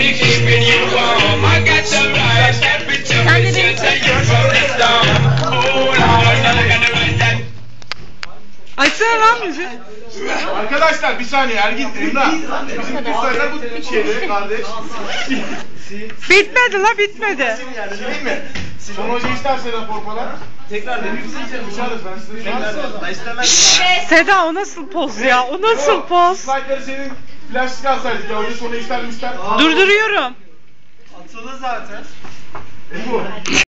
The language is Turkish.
be keeping you warm. I got right temperature, it's just. Oh Lord, that. Açsana lan müziği. Arkadaşlar bir saniye Ergin Emrah. Bizim kızlarla bu şeyde kardeş. Bitmedi la bitmedi. Değil mi? Son hoca isterse rapor falan. Tekrar Dışarıız ben size. Ben istemem. Seda o nasıl poz ya? O nasıl poz? Slide'ları senin plastik alsaydık ya hoca sonra ister mi ister? Durduruyorum. Atılı zaten. Bu.